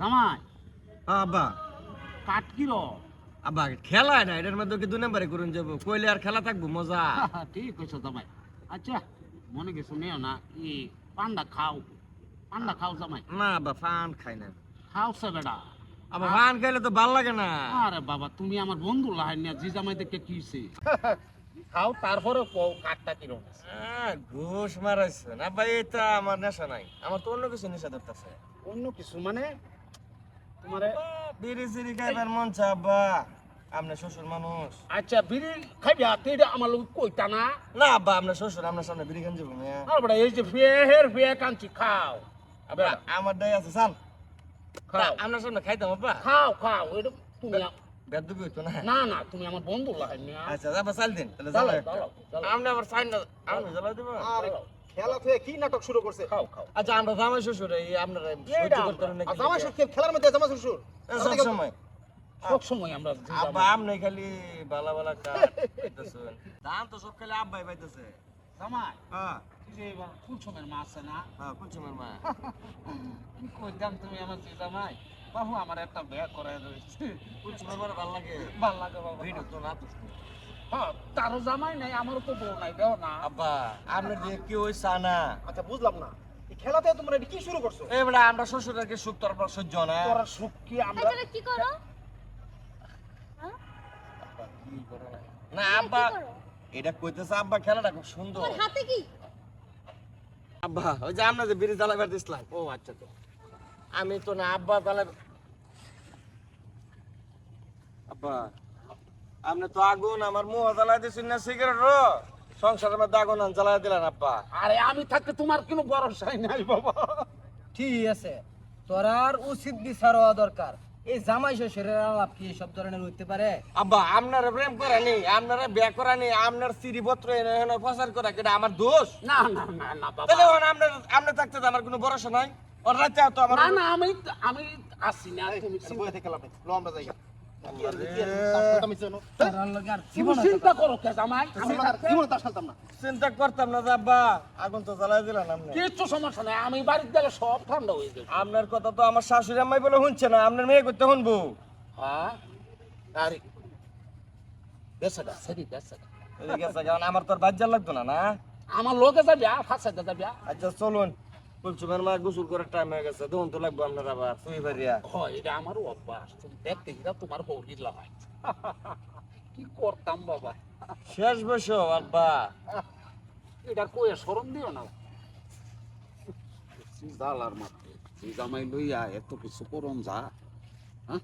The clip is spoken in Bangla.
জামাই। আব্বা। কাট কির আব্বা খেলা না এটার মধ্যে কি দুই নাম্বারে করুন যাব? কইলে আর খেলা থাকব মজা। ঠিক কইছো জামাই। আচ্ছা মনে কিছু নেও না ই পান্ডা খাও। পান্ডা খাও জামাই। না আব্বা ফান খাই না। খাও সে বেটা আব্বা ফান খাইলে তো ভালো লাগে না। আরে বাবা তুমি আমার বন্ধু লাহাই নিয়ে জি জামাই দেখে কিছে খাও তারপরে কও কাটটা কিরম আহ, ঘুষ মারাইছে না ভাই এটা আমার নেশা নাই। আমার তো অন্য কিছু নেশা ধরতেছে। অন্য কিছু মানে? তোমারে বিড়ি সিড়ি খাইবার মন চা আব্বা। আপনার শ্বশুর মানুষ। আচ্ছা বিড়ি খাইবি? আর তুই আমার লোক কইতা না। না আব্বা আপনার শ্বশুর আপনার সামনে বিড়ি খান যাব আর এই যে ফের কাঞ্চি খাও। আমার দায় আছে চাল। খাও। আপনার সামনে খাইতাম আব্বা। খাও খাও এটা তুমি বেদবি হইতো না? না না তুমি আমার বন্ধু নিয়ে আচ্ছা আব্বা চাল দিন। তাহলে জ্বালাই জ্বালাও। আবার চাই না আপনি জ্বালাই দেবো। খেলা থেকে কি নাটক শুরু করছে? খাও খাও। আচ্ছা আমরা জামাই শ্বশুর এই আপনারা সহ্য করতে পারেন না জামাই শ্বশুর খেলার মধ্যে জামাই শ্বশুর? সব সময়। সব সময় আমরা আব্বা জামাই- খালি বালা বালা কাজ পাইতেছেন দাম তো সব খালি আব্বাই পাইতেছে। জামাই? হ্যাঁ। যে কুলসুমের মা আছে না? হ্যাঁ কুচুমের মা। কি কইতাম তুমি আমার জি জামাই? বাবু আমার একটা বিয়ে করে রয়েছে কুচুমের মা ভালো লাগে। ভালো লাগে বাবা। ভিডিও তো না তো হ্যাঁ তারও জামাই নাই আমারও তো বউ নাই দেও না। আব্বা আপনার দিয়ে কি হইছে না আচ্ছা বুঝলাম না। খেলাতে তোমরা এটা কি শুরু করছ? এবারে আমরা শ্বশুরকে সুখ তোর পর সহ্য না। তোরা সুখ কি? আমরা কি করো? হ্যাঁ? না আব্বা এটা কইতেছে আব্বা খেলাটা খুব সুন্দর। তোমার হাতে কি? আব্বা ওই যে আমরা যে বিড়ি জ্বালাবার দিছিলাম। ও আচ্ছা তো আমি তো না আব্বা জ্বালাই আব্বা আপনি তো আগুন আমার মুহ জ্বালাই দিছেন না সিগারেট রো। সংসারের মধ্যে আগুন জ্বালাই দিলেন আব্বা। আরে আমি থাকতে তোমার কোনো ভরসাই নাই বাবা। ঠিক আছে তোর আর উচিত বিচার হওয়া দরকার। এই জামাই শ্বশুরের আলাপ কি সব ধরনের হইতে পারে? আব্বা আপনারা প্রেম করানি আপনারা বিয়ে করানি আপনার চিঠিপত্র এনে এনে প্রচার করা কেটা আমার দোষ। না না না না বাবা। তাহলে ওখানে আপনার আপনার থাকতে তো আমার কোনো ভরসা নাই। ওর রাতে তো আমার না না আমি আমি আসি না তুমি বইয়ে থেকে লাভ নেই লো আমরা যাই। চিন্তা করতাম না আব্বা আগুন তো জ্বালাই সমস্যা নাই আমি সব ঠান্ডা হয়ে যাবে আপনার কথা তো আমার শাশুড়ি আম্মাই বলে শুনছে না আপনার মেয়ে করতে শুনব হ্যাঁ আরে আমার তোর লাগতো না না? আমার লোকে যাবি ফাঁসাইতে যাবি আচ্ছা চলুন। কুলসুমের মা গোসল করার টাইম হয়ে গেছে দেখুন তো লাগবো আপনার আবার তুই বাড়িয়া হয় এটা আমারও অভ্যাস। তুমি দেখতে গিয়ে তোমার বৌদির লাগাই কি করতাম বাবা? শেষ বসো আব্বা। এটা কয়ে সরম দিও না। জালার মাত্র জামাই লইয়া এত কিছু করম যা হ্যাঁ?